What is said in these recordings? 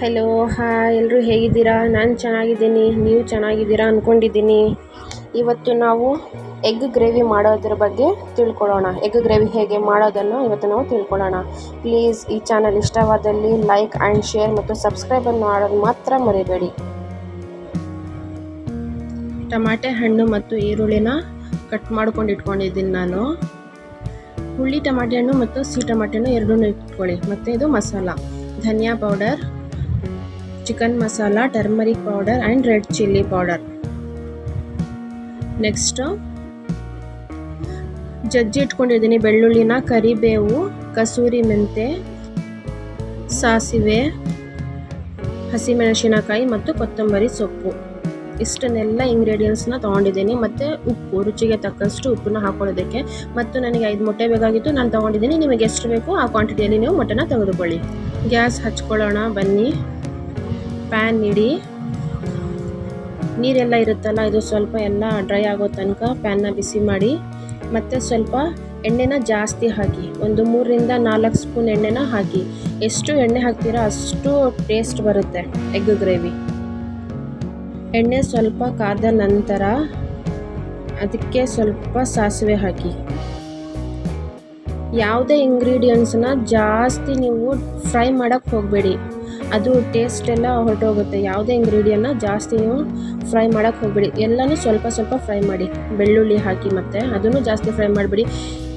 Hello hi ಎಲ್ಲರೂ ಹೇಗಿದ್ದೀರಾ? ನಾನು ಚೆನ್ನಾಗಿದ್ದೀನಿ, ನೀವು ಚೆನ್ನಾಗಿದ್ದೀರಾ ಅಂದ್ಕೊಂಡಿದ್ದೀನಿ ಇವತ್ತು ನಾವು ಎಗ್ ಗ್ರೇವಿ ಮಾಡೋದ್ರ ಬಗ್ಗೆ ತಿಳ್ಕೊಳ್ಳೋಣ. ಎಗ್ ಗ್ರೇವಿ ಹೇಗೆ ಮಾಡೋದನ್ನು ಇವತ್ತು ನಾವು ತಿಳ್ಕೊಳ್ಳೋಣ. ಪ್ಲೀಸ್ ಈ ಚಾನಲ್ ಇಷ್ಟವಾದಲ್ಲಿ ಲೈಕ್ ಆ್ಯಂಡ್ ಶೇರ್ ಮತ್ತು ಸಬ್ಸ್ಕ್ರೈಬನ್ನು ಮಾಡೋದು ಮಾತ್ರ ಮರಿಬೇಡಿ. ಟಮಾಟೆ ಹಣ್ಣು ಮತ್ತು ಈರುಳ್ಳಿನ ಕಟ್ ಮಾಡ್ಕೊಂಡು ಇಟ್ಕೊಂಡಿದ್ದೀನಿ ನಾನು. ಹುಳಿ ಟಮಾಟೆ ಹಣ್ಣು ಮತ್ತು ಸಿಹಿ ಟಮಾಟೆ ಹಣ್ಣು ಎರಡೂ ಇಟ್ಕೊಳ್ಳಿ. ಮತ್ತು ಇದು ಮಸಾಲ. ಧನಿಯಾ powder chicken masala turmeric powder and red chilli powder next ಜಜ್ಜಿ ಇಟ್ಕೊಂಡಿದ್ದೀನಿ ಬೆಳ್ಳುಳ್ಳಿನ, ಕರಿಬೇವು, ಕಸೂರಿ ಮೆಂತೆ, ಸಾಸಿವೆ, ಹಸಿಮೆಣಸಿನಕಾಯಿ ಮತ್ತು ಕೊತ್ತಂಬರಿ ಸೊಪ್ಪು. ಇಷ್ಟನ್ನೆಲ್ಲ ಇಂಗ್ರೀಡಿಯೆಂಟ್ಸ್ನ ತೊಗೊಂಡಿದ್ದೀನಿ. ಮತ್ತು ಉಪ್ಪು, ರುಚಿಗೆ ತಕ್ಕಷ್ಟು ಉಪ್ಪನ್ನ ಹಾಕೊಳ್ಳೋದಕ್ಕೆ. ಮತ್ತು ನನಗೆ ಐದು ಮೊಟ್ಟೆ ಬೇಕಾಗಿತ್ತು. ನಾನು ತೊಗೊಂಡಿದ್ದೀನಿ. ನಿಮಗೆ ಎಷ್ಟು ಬೇಕು ಆ ಕ್ವಾಂಟಿಟಿಯಲ್ಲಿ ನೀವು ಮೊಟ್ಟೆನ ತೆಗೆದುಕೊಳ್ಳಿ. ಗ್ಯಾಸ್ ಹಚ್ಕೊಳ್ಳೋಣ. ಬನ್ನಿ. ಪ್ಯಾನ್ ಇಡಿ ನೀರೆಲ್ಲ ಇರುತ್ತಲ್ಲ, ಇದು ಸ್ವಲ್ಪ ಎಲ್ಲ ಡ್ರೈ ಆಗೋ ತನಕ ಪ್ಯಾನ್ನ ಬಿಸಿ ಮಾಡಿ, ಮತ್ತು ಸ್ವಲ್ಪ ಎಣ್ಣೆನ ಜಾಸ್ತಿ ಹಾಕಿ, ಒಂದು ಮೂರರಿಂದ ನಾಲ್ಕು ಸ್ಪೂನ್ ಎಣ್ಣೆನ ಹಾಕಿ. ಎಷ್ಟು ಎಣ್ಣೆ ಹಾಕ್ತೀರಾ ಅಷ್ಟು ಟೇಸ್ಟ್ ಬರುತ್ತೆ ಎಗ್ ಗ್ರೇವಿ ಎಣ್ಣೆ ಸ್ವಲ್ಪ ಕಾದ ನಂತರ ಅದಕ್ಕೆ ಸ್ವಲ್ಪ ಸಾಸಿವೆ ಹಾಕಿ. ಯಾವುದೇ ಇಂಗ್ರೀಡಿಯೆಂಟ್ಸನ್ನ ಜಾಸ್ತಿ ನೀವು ಫ್ರೈ ಮಾಡೋಕ್ಕೆ ಹೋಗಬೇಡಿ. ಅದು ಟೇಸ್ಟ್ ಎಲ್ಲ ಹೊರಟೋಗುತ್ತೆ. ಯಾವುದೇ ಇಂಗ್ರೀಡಿಯನ್ನ ಜಾಸ್ತಿ ನೀವು ಫ್ರೈ ಮಾಡೋಕ್ಕೆ ಹೋಗಬೇಡಿ. ಎಲ್ಲನೂ ಸ್ವಲ್ಪ ಸ್ವಲ್ಪ ಫ್ರೈ ಮಾಡಿ. ಬೆಳ್ಳುಳ್ಳಿ ಹಾಕಿ ಮತ್ತು ಅದನ್ನು ಜಾಸ್ತಿ ಫ್ರೈ ಮಾಡಿಬಿಡಿ.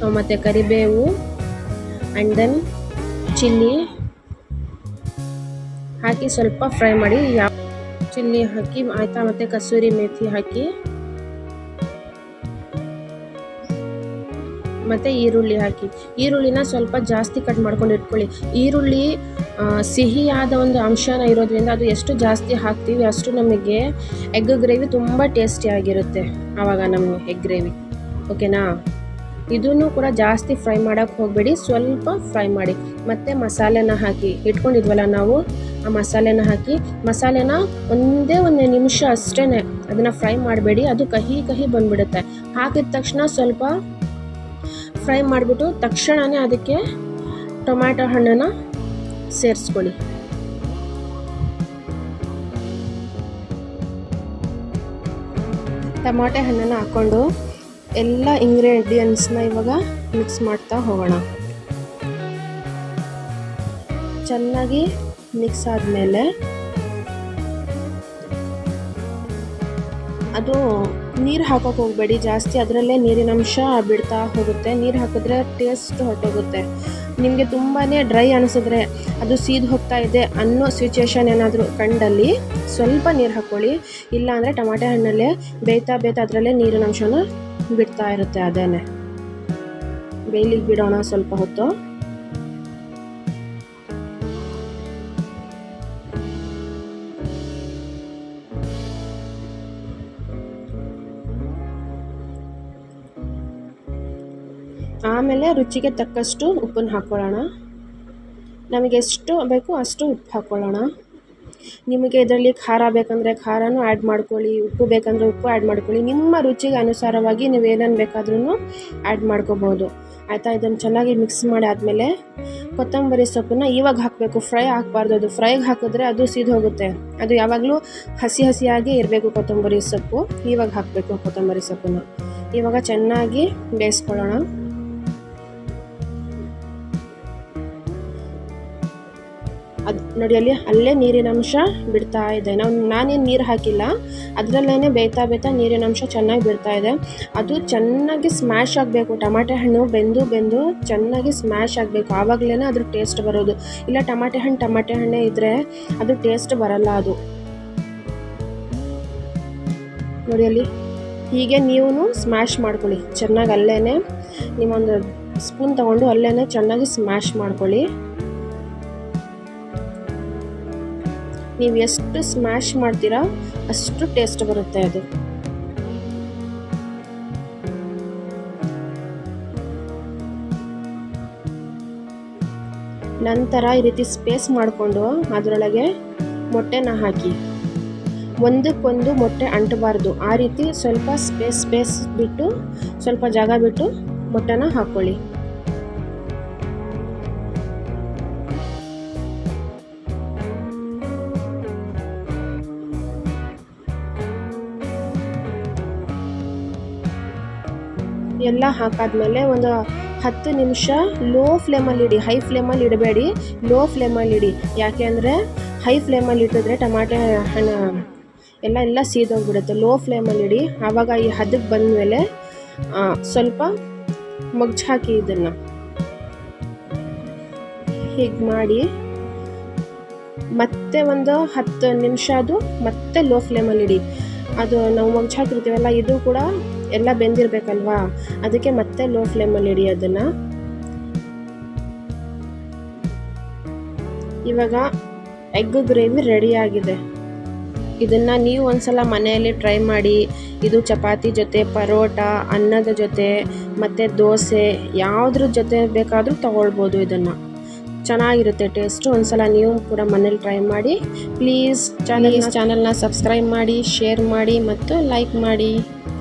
ಮತ್ತು ಕರಿಬೇವು ಆ್ಯಂಡ್ ದೆನ್ ಚಿಲ್ಲಿ ಹಾಕಿ ಸ್ವಲ್ಪ ಫ್ರೈ ಮಾಡಿ. ಯಾವ ಚಿಲ್ಲಿ ಹಾಕಿ ಆಯಿತಾ? ಮತ್ತು ಕಸೂರಿ ಮೇಥಿ ಹಾಕಿ. ಮತ್ತು ಈರುಳ್ಳಿ ಹಾಕಿ. ಈರುಳ್ಳಿನ ಸ್ವಲ್ಪ ಜಾಸ್ತಿ ಕಟ್ ಮಾಡ್ಕೊಂಡು ಇಟ್ಕೊಳ್ಳಿ. ಈರುಳ್ಳಿ ಸಿಹಿಯಾದ ಒಂದು ಅಂಶನ ಇರೋದ್ರಿಂದ ಅದು ಎಷ್ಟು ಜಾಸ್ತಿ ಹಾಕ್ತೀವಿ ಅಷ್ಟು ನಮಗೆ ಎಗ್ ಗ್ರೇವಿ ತುಂಬ ಟೇಸ್ಟಿಯಾಗಿರುತ್ತೆ ಆವಾಗ ನಮ್ಮ ಎಗ್ ಗ್ರೇವಿ ಓಕೆನಾ ಇದನ್ನು ಕೂಡ ಜಾಸ್ತಿ ಫ್ರೈ ಮಾಡೋಕ್ಕೆ ಹೋಗಬೇಡಿ, ಸ್ವಲ್ಪ ಫ್ರೈ ಮಾಡಿ. ಮತ್ತು ಮಸಾಲೆನ ಹಾಕಿ ಇಟ್ಕೊಂಡಿದ್ವಲ್ಲ ನಾವು, ಆ ಮಸಾಲೆನ ಹಾಕಿ, ಮಸಾಲೆನ ಒಂದೇ ಒಂದು ನಿಮಿಷ ಅಷ್ಟೇ ಅದನ್ನು ಫ್ರೈ ಮಾಡಬೇಡಿ, ಅದು ಕಹಿ ಕಹಿ ಬಂದುಬಿಡುತ್ತೆ. ಹಾಕಿದ ತಕ್ಷಣ ಸ್ವಲ್ಪ ಫ್ರೈ ಮಾಡಿಬಿಟ್ಟು ತಕ್ಷಣವೇ ಅದಕ್ಕೆ ಟೊಮ್ಯಾಟೊ ಹಣ್ಣನ್ನು ಸೇರಿಸ್ಕೊಳ್ಳಿ. ಟಮಾಟೆ ಹಣ್ಣನ್ನು ಹಾಕ್ಕೊಂಡು ಎಲ್ಲ ಇಂಗ್ರೀಡಿಯೆಂಟ್ಸ್ನ ಇವಾಗ ಮಿಕ್ಸ್ ಮಾಡ್ತಾ ಹೋಗೋಣ. ಚೆನ್ನಾಗಿ ಮಿಕ್ಸ್ ಆದಮೇಲೆ ಅದು ನೀರು ಹಾಕೋಕೆ ಹೋಗಬೇಡಿ, ಜಾಸ್ತಿ ಅದರಲ್ಲೇ ನೀರಿನ ಅಂಶ ಬಿಡ್ತಾ ಹೋಗುತ್ತೆ. ನೀರು ಹಾಕಿದ್ರೆ ಟೇಸ್ಟ್ ಹೊರಟೋಗುತ್ತೆ. ನಿಮಗೆ ತುಂಬಾ ಡ್ರೈ ಅನಿಸಿದ್ರೆ ಅದು ಸೀದ್ ಹೋಗ್ತಾ ಇದೆ ಅನ್ನೋ ಸಿಚುವೇಶನ್ ಏನಾದರೂ ಕಂಡಲ್ಲಿ ಸ್ವಲ್ಪ ನೀರು ಹಾಕ್ಕೊಳ್ಳಿ ಇಲ್ಲಾಂದರೆ ಟಮಾಟೆ ಹಣ್ಣಲ್ಲೇ ಬೇಯ್ತಾ ಬೇಯ್ತಾ ಅದರಲ್ಲೇ ನೀರಿನ ಅಂಶನ ಬಿಡ್ತಾ ಇರುತ್ತೆ ಅದೇನೆ. ಬೇಯ್ಲಿಕ್ಕೆ ಬಿಡೋಣ ಸ್ವಲ್ಪ ಹೊತ್ತು. ಆಮೇಲೆ ರುಚಿಗೆ ತಕ್ಕಷ್ಟು ಉಪ್ಪನ್ನು ಹಾಕ್ಕೊಳ್ಳೋಣ ನಮಗೆ ಎಷ್ಟು ಬೇಕು ಅಷ್ಟು ಉಪ್ಪು ಹಾಕ್ಕೊಳ್ಳೋಣ ನಿಮಗೆ ಇದರಲ್ಲಿ ಖಾರ ಬೇಕಂದರೆ ಖಾರನೂ ಆ್ಯಡ್ ಮಾಡ್ಕೊಳ್ಳಿ, ಉಪ್ಪು ಬೇಕಂದರೆ ಉಪ್ಪು ಆ್ಯಡ್ ಮಾಡ್ಕೊಳ್ಳಿ. ನಿಮ್ಮ ರುಚಿಗೆ ಅನುಸಾರವಾಗಿ ನೀವು ಏನೇನು ಬೇಕಾದ್ರೂ ಆ್ಯಡ್ ಮಾಡ್ಕೋಬೋದು. ಆಯಿತಾ? ಇದನ್ನು ಚೆನ್ನಾಗಿ ಮಿಕ್ಸ್ ಮಾಡಿ ಆದಮೇಲೆ ಕೊತ್ತಂಬರಿ ಸೊಪ್ಪನ್ನು ಇವಾಗ ಹಾಕಬೇಕು. ಫ್ರೈ ಹಾಕಬಾರ್ದು. ಅದು ಫ್ರೈಗೆ ಹಾಕಿದ್ರೆ ಅದು ಸೀದು ಹೋಗುತ್ತೆ. ಅದು ಯಾವಾಗಲೂ ಹಸಿ ಹಸಿಯಾಗಿ ಇರಬೇಕು ಕೊತ್ತಂಬರಿ ಸೊಪ್ಪು. ಇವಾಗ ಹಾಕಬೇಕು ಕೊತ್ತಂಬರಿ ಸೊಪ್ಪನ್ನು. ಇವಾಗ ಚೆನ್ನಾಗಿ ಬೇಯಿಸ್ಕೊಳ್ಳೋಣ. ಅದು ನೋಡಿ, ಅಲ್ಲಿ, ಅಲ್ಲೇ ನೀರಿನ ಅಂಶ ಬಿಡ್ತಾ ಇದೆ. ನಾವು, ನಾನೇನು ನೀರು ಹಾಕಿಲ್ಲ ಅದರಲ್ಲೇ ಬೇಯ್ತಾ ಬೇಯ್ತಾ ನೀರಿನ ಅಂಶ ಚೆನ್ನಾಗಿ ಬಿಡ್ತಾ ಇದೆ. ಅದು ಚೆನ್ನಾಗಿ ಸ್ಮ್ಯಾಶ್ ಆಗಬೇಕು. ಟಮಾಟೆ ಹಣ್ಣು ಬೆಂದು ಬೆಂದು ಚೆನ್ನಾಗಿ ಸ್ಮ್ಯಾಶ್ ಆಗಬೇಕು. ಆವಾಗಲೇ ಅದ್ರ ಟೇಸ್ಟ್ ಬರೋದು. ಇಲ್ಲ, ಟಮಾಟೆ ಹಣ್ಣು, ಟಮಾಟೆ ಹಣ್ಣೇ ಇದ್ದರೆ ಅದು ಟೇಸ್ಟ್ ಬರಲ್ಲ ಅದು. ನೋಡಿ, ಅಲ್ಲಿ ಹೀಗೆ ನೀವು ಸ್ಮ್ಯಾಶ್ ಮಾಡ್ಕೊಳ್ಳಿ. ಚೆನ್ನಾಗಿ ಅಲ್ಲೇ ನೀವೊಂದು ಸ್ಪೂನ್ ತಗೊಂಡು ಅಲ್ಲೇ ಚೆನ್ನಾಗಿ ಸ್ಮ್ಯಾಶ್ ಮಾಡ್ಕೊಳ್ಳಿ. ನೀವು ಎಷ್ಟು ಸ್ಮ್ಯಾಶ್ ಮಾಡ್ತೀರಾ, ಅಷ್ಟು ಟೇಸ್ಟ್ ಬರುತ್ತೆ ಅದು. ನಂತರ ಈ ರೀತಿ ಸ್ಪೇಸ್ ಮಾಡಿಕೊಂಡು ಅದರೊಳಗೆ ಮೊಟ್ಟೆನ ಹಾಕಿ. ಒಂದಕ್ಕೊಂದು ಮೊಟ್ಟೆ ಅಂಟಬಾರ್ದು. ಆ ರೀತಿ ಸ್ವಲ್ಪ ಸ್ಪೇಸ್ ಸ್ಪೇಸ್ ಬಿಟ್ಟು ಸ್ವಲ್ಪ ಜಾಗ ಬಿಟ್ಟು ಮೊಟ್ಟೆನ ಹಾಕ್ಕೊಳ್ಳಿ ಎಲ್ಲ ಹಾಕಾದ್ಮೇಲೆ ಒಂದು ಹತ್ತು ನಿಮಿಷ ಲೋ ಫ್ಲೇಮಲ್ಲಿ ಇಡಿ ಹೈ ಫ್ಲೇಮಲ್ಲಿ ಇಡಬೇಡಿ. ಲೋ ಫ್ಲೇಮಲ್ಲಿ ಇಡಿ. ಯಾಕೆ ಅಂದರೆ ಹೈ ಫ್ಲೇಮಲ್ಲಿ ಇಟ್ಟಿದ್ರೆ ಟಮಾಟೆ ಹಣ್ಣು ಎಲ್ಲ ಎಲ್ಲ ಸೀದೋಗ್ಬಿಡುತ್ತೆ. ಲೋ ಫ್ಲೇಮಲ್ಲಿ ಇಡಿ. ಆವಾಗ ಈ ಹದಕ್ಕೆ ಬಂದಮೇಲೆ ಸ್ವಲ್ಪ ಮಗ್ಚ್ ಹಾಕಿ ಇದನ್ನು. ಹೀಗೆ ಮಾಡಿ. ಮತ್ತೆ ಒಂದು ಹತ್ತು ನಿಮಿಷ ಅದು ಮತ್ತೆ ಲೋ ಫ್ಲೇಮಲ್ಲಿ ಇಡಿ. ಅದು ನಾವು ಮಗ್ಚ್ ಹಾಕಿರ್ತೀವಲ್ಲ, ಇದು ಕೂಡ ಎಲ್ಲ ಬೆಂದಿರಬೇಕಲ್ವಾ? ಅದಕ್ಕೆ ಮತ್ತೆ ಲೋ ಫ್ಲೇಮಲ್ಲಿ ಇಡಿ ಅದನ್ನು ಇವಾಗ ಎಗ್ ಗ್ರೇವಿ ರೆಡಿ ಆಗಿದೆ. ಇದನ್ನು ನೀವು ಒಂದ್ಸಲ ಮನೆಯಲ್ಲಿ ಟ್ರೈ ಮಾಡಿ ಇದು ಚಪಾತಿ ಜೊತೆ ಪರೋಟ ಅನ್ನದ ಜೊತೆ ಮತ್ತು ದೋಸೆ ಯಾವುದ್ರ ಜೊತೆ ಬೇಕಾದರೂ ತಗೊಳ್ಬೋದು ಇದನ್ನು. ಚೆನ್ನಾಗಿರುತ್ತೆ ಟೇಸ್ಟು ಒಂದ್ಸಲ ನೀವು ಕೂಡ ಮನೇಲಿ ಟ್ರೈ ಮಾಡಿ ಪ್ಲೀಸ್ ಚಾನಲ್ ಚಾನಲ್ನ ಸಬ್ಸ್ಕ್ರೈಬ್ ಮಾಡಿ ಶೇರ್ ಮಾಡಿ ಮತ್ತು ಲೈಕ್ ಮಾಡಿ.